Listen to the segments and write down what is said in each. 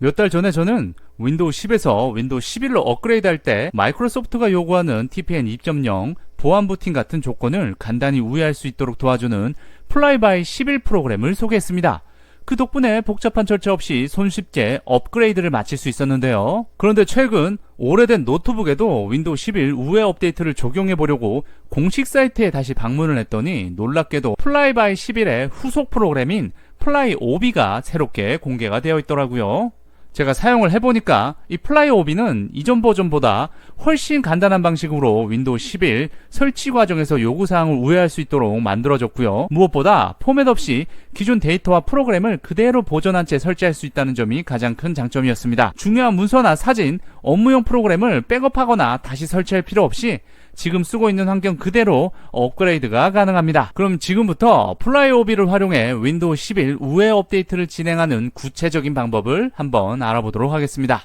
몇 달 전에 저는 윈도우 10에서 윈도우 11로 업그레이드 할 때 마이크로소프트가 요구하는 TPN 2.0 보안 부팅 같은 조건을 간단히 우회할 수 있도록 도와주는 플라이바이 11 프로그램을 소개했습니다. 그 덕분에 복잡한 절차 없이 손쉽게 업그레이드를 마칠 수 있었는데요. 그런데 최근 오래된 노트북에도 윈도우 11 우회 업데이트를 적용해 보려고 공식 사이트에 다시 방문을 했더니 놀랍게도 플라이바이 11의 후속 프로그램인 플라이 오비가 새롭게 공개가 되어 있더라고요. 제가 사용을 해보니까 이 플라이 오비는 이전 버전보다 훨씬 간단한 방식으로 윈도우 11 설치 과정에서 요구사항을 우회할 수 있도록 만들어졌고요. 무엇보다 포맷 없이 기존 데이터와 프로그램을 그대로 보존한 채 설치할 수 있다는 점이 가장 큰 장점이었습니다. 중요한 문서나 사진, 업무용 프로그램을 백업하거나 다시 설치할 필요 없이 지금 쓰고 있는 환경 그대로 업그레이드가 가능합니다. 그럼 지금부터 플라이오비를 활용해 윈도우 11 우회 업데이트를 진행하는 구체적인 방법을 한번 알아보도록 하겠습니다.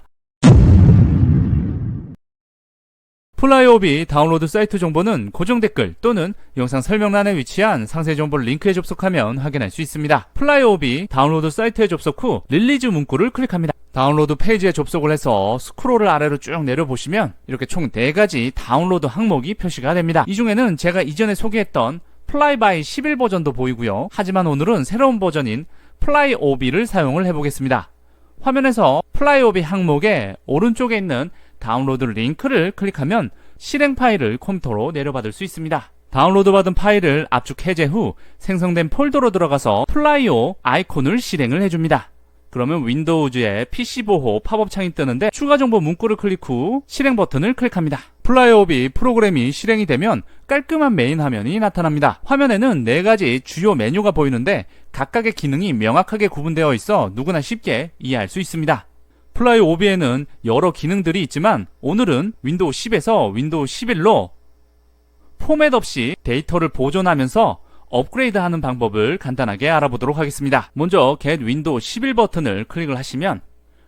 플라이오비 다운로드 사이트 정보는 고정 댓글 또는 영상 설명란에 위치한 상세 정보 링크에 접속하면 확인할 수 있습니다. 플라이오비 다운로드 사이트에 접속 후 릴리즈 문구를 클릭합니다. 다운로드 페이지에 접속을 해서 스크롤을 아래로 쭉 내려보시면 이렇게 총 4가지 다운로드 항목이 표시가 됩니다. 이 중에는 제가 이전에 소개했던 플라이바이 11 버전도 보이고요. 하지만 오늘은 새로운 버전인 플라이 오비를 사용을 해보겠습니다. 화면에서 플라이 오비 항목의 오른쪽에 있는 다운로드 링크를 클릭하면 실행 파일을 컴퓨터로 내려받을 수 있습니다. 다운로드 받은 파일을 압축 해제 후 생성된 폴더로 들어가서 플라이오 아이콘을 실행을 해줍니다. 그러면 윈도우즈의 PC 보호 팝업 창이 뜨는데 추가 정보 문구를 클릭 후 실행 버튼을 클릭합니다. 플라이오비 프로그램이 실행이 되면 깔끔한 메인 화면이 나타납니다. 화면에는 네 가지 주요 메뉴가 보이는데 각각의 기능이 명확하게 구분되어 있어 누구나 쉽게 이해할 수 있습니다. 플라이 오비에는 여러 기능들이 있지만 오늘은 윈도우 10에서 윈도우 11로 포맷 없이 데이터를 보존하면서 업그레이드 하는 방법을 간단하게 알아보도록 하겠습니다. 먼저 Get Windows 11 버튼을 클릭을 하시면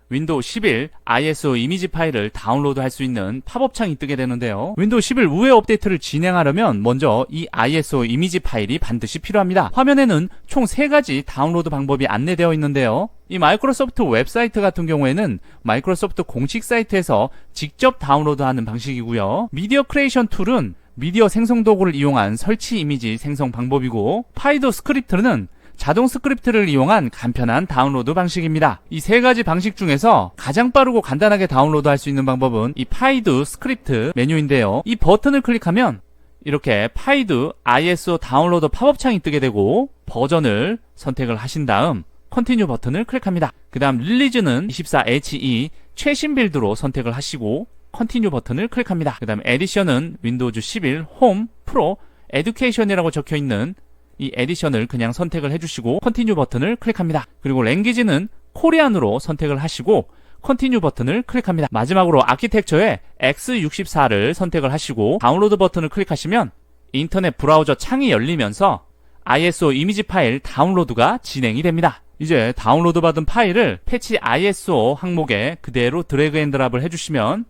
윈도우 11 ISO 이미지 파일을 다운로드 할 수 있는 팝업 창이 뜨게 되는데요. 윈도우 11 우회 업데이트를 진행하려면 먼저 이 ISO 이미지 파일이 반드시 필요합니다. 화면에는 총 3가지 다운로드 방법이 안내되어 있는데요. 이 마이크로소프트 웹사이트 같은 경우에는 마이크로소프트 공식 사이트에서 직접 다운로드하는 방식이고요. 미디어 크리에이션 툴은 미디어 생성 도구를 이용한 설치 이미지 생성 방법이고 파이도 스크립트는 자동 스크립트를 이용한 간편한 다운로드 방식입니다. 이 세 가지 방식 중에서 가장 빠르고 간단하게 다운로드 할 수 있는 방법은 이 파이드 스크립트 메뉴인데요. 이 버튼을 클릭하면 이렇게 파이드 ISO 다운로드 팝업 창이 뜨게 되고 버전을 선택을 하신 다음 컨티뉴 버튼을 클릭합니다. 그 다음 릴리즈는 24HE 최신 빌드로 선택을 하시고 컨티뉴 버튼을 클릭합니다. 그 다음 에디션은 윈도우즈 11 홈 프로 에듀케이션이라고 적혀 있는 이 에디션을 그냥 선택을 해주시고 컨티뉴 버튼을 클릭합니다. 그리고 랭귀지는 코리안으로 선택을 하시고 컨티뉴 버튼을 클릭합니다. 마지막으로 아키텍처에 X64를 선택을 하시고 다운로드 버튼을 클릭하시면 인터넷 브라우저 창이 열리면서 ISO 이미지 파일 다운로드가 진행이 됩니다. 이제 다운로드 받은 파일을 패치 ISO 항목에 그대로 드래그 앤 드랍을 해주시면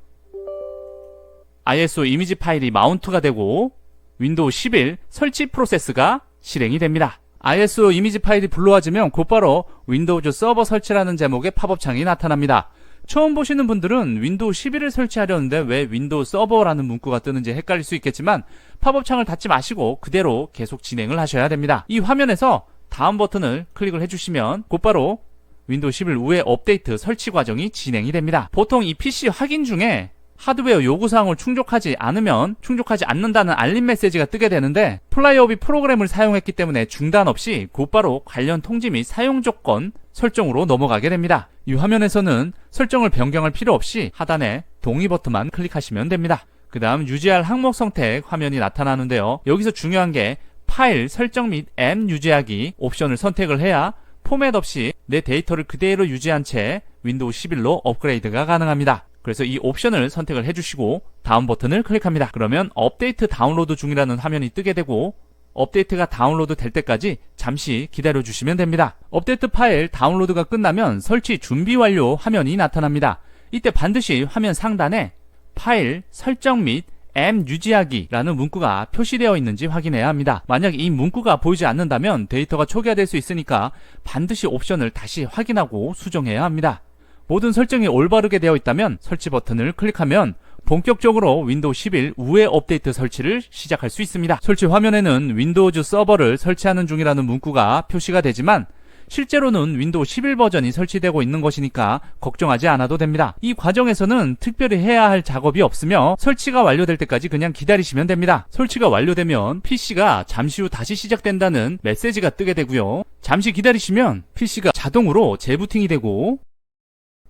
ISO 이미지 파일이 마운트가 되고 윈도우 11 설치 프로세스가 실행이 됩니다. ISO 이미지 파일이 불러와지면 곧바로 윈도우즈 서버 설치라는 제목의 팝업 창이 나타납니다. 처음 보시는 분들은 윈도우 11을 설치하려는데 왜 윈도우 서버라는 문구가 뜨는지 헷갈릴 수 있겠지만 팝업 창을 닫지 마시고 그대로 계속 진행을 하셔야 됩니다. 이 화면에서 다음 버튼을 클릭을 해주시면 곧바로 윈도우 11 우회 업데이트 설치 과정이 진행이 됩니다. 보통 이 PC 확인 중에 하드웨어 요구사항을 충족하지 않으면 충족하지 않는다는 알림 메시지가 뜨게 되는데 플라이어비 프로그램을 사용했기 때문에 중단 없이 곧바로 관련 통지 및 사용 조건 설정으로 넘어가게 됩니다. 이 화면에서는 설정을 변경할 필요 없이 하단에 동의 버튼만 클릭하시면 됩니다. 그 다음 유지할 항목 선택 화면이 나타나는데요. 여기서 중요한 게 파일 설정 및앱 유지하기 옵션을 선택을 해야 포맷 없이 내 데이터를 그대로 유지한 채 윈도우 11로 업그레이드가 가능합니다. 그래서 이 옵션을 선택을 해주시고 다음 버튼을 클릭합니다. 그러면 업데이트 다운로드 중이라는 화면이 뜨게 되고 업데이트가 다운로드 될 때까지 잠시 기다려 주시면 됩니다. 업데이트 파일 다운로드가 끝나면 설치 준비 완료 화면이 나타납니다. 이때 반드시 화면 상단에 파일 설정 및 M 유지하기라는 문구가 표시되어 있는지 확인해야 합니다. 만약 이 문구가 보이지 않는다면 데이터가 초기화될 수 있으니까 반드시 옵션을 다시 확인하고 수정해야 합니다. 모든 설정이 올바르게 되어 있다면 설치 버튼을 클릭하면 본격적으로 윈도우 11 우회 업데이트 설치를 시작할 수 있습니다. 설치 화면에는 윈도우즈 서버를 설치하는 중이라는 문구가 표시가 되지만 실제로는 윈도우 11 버전이 설치되고 있는 것이니까 걱정하지 않아도 됩니다. 이 과정에서는 특별히 해야 할 작업이 없으며 설치가 완료될 때까지 그냥 기다리시면 됩니다. 설치가 완료되면 PC가 잠시 후 다시 시작된다는 메시지가 뜨게 되고요. 잠시 기다리시면 PC가 자동으로 재부팅이 되고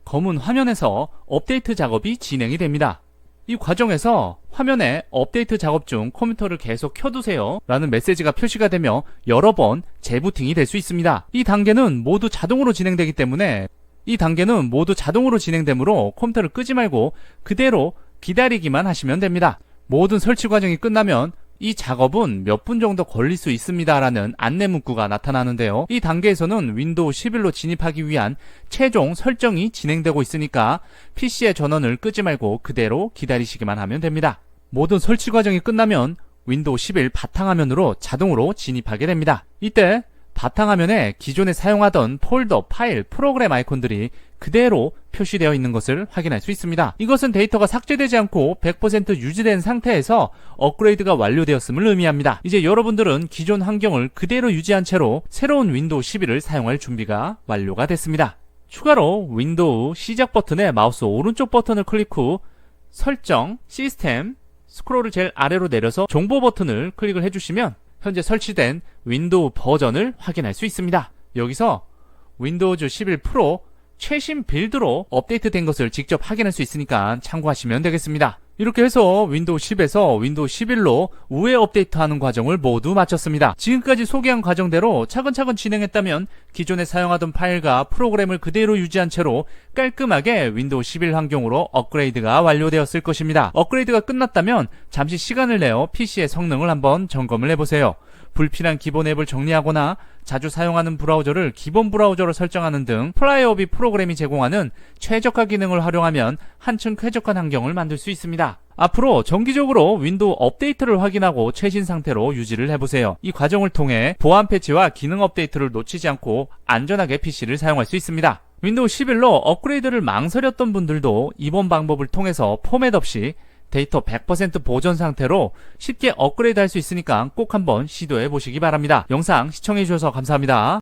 검은 화면에서 업데이트 작업이 진행이 됩니다. 이 과정에서 화면에 업데이트 작업 중 컴퓨터를 계속 켜두세요 라는 메시지가 표시가 되며 여러 번 재부팅이 될 수 있습니다. 이 단계는 모두 자동으로 진행되기 때문에 이 단계는 모두 자동으로 진행되므로 컴퓨터를 끄지 말고 그대로 기다리기만 하시면 됩니다. 모든 설치 과정이 끝나면 이 작업은 몇 분 정도 걸릴 수 있습니다라는 안내 문구가 나타나는데요. 이 단계에서는 윈도우 11로 진입하기 위한 최종 설정이 진행되고 있으니까 PC의 전원을 끄지 말고 그대로 기다리시기만 하면 됩니다. 모든 설치 과정이 끝나면 윈도우 11 바탕화면으로 자동으로 진입하게 됩니다. 이때 바탕화면에 기존에 사용하던 폴더, 파일, 프로그램 아이콘들이 그대로 표시되어 있는 것을 확인할 수 있습니다. 이것은 데이터가 삭제되지 않고 100% 유지된 상태에서 업그레이드가 완료되었음을 의미합니다. 이제 여러분들은 기존 환경을 그대로 유지한 채로 새로운 윈도우 11을 사용할 준비가 완료가 됐습니다. 추가로 윈도우 시작 버튼에 마우스 오른쪽 버튼을 클릭 후 설정, 시스템, 스크롤을 제일 아래로 내려서 정보 버튼을 클릭을 해주시면 현재 설치된 윈도우 버전을 확인할 수 있습니다. 여기서 윈도우즈 11 프로 최신 빌드로 업데이트된 것을 직접 확인할 수 있으니까 참고하시면 되겠습니다. 이렇게 해서 윈도우 10에서 윈도우 11로 우회 업데이트하는 과정을 모두 마쳤습니다. 지금까지 소개한 과정대로 차근차근 진행했다면 기존에 사용하던 파일과 프로그램을 그대로 유지한 채로 깔끔하게 윈도우 11 환경으로 업그레이드가 완료되었을 것입니다. 업그레이드가 끝났다면 잠시 시간을 내어 PC의 성능을 한번 점검을 해보세요. 불필요한 기본 앱을 정리하거나 자주 사용하는 브라우저를 기본 브라우저로 설정하는 등 플라이어비 프로그램이 제공하는 최적화 기능을 활용하면 한층 쾌적한 환경을 만들 수 있습니다. 앞으로 정기적으로 윈도우 업데이트를 확인하고 최신 상태로 유지를 해보세요. 이 과정을 통해 보안 패치와 기능 업데이트를 놓치지 않고 안전하게 PC를 사용할 수 있습니다. 윈도우 11로 업그레이드를 망설였던 분들도 이번 방법을 통해서 포맷 없이 데이터 100% 보존 상태로 쉽게 업그레이드 할 수 있으니까 꼭 한번 시도해 보시기 바랍니다. 영상 시청해 주셔서 감사합니다.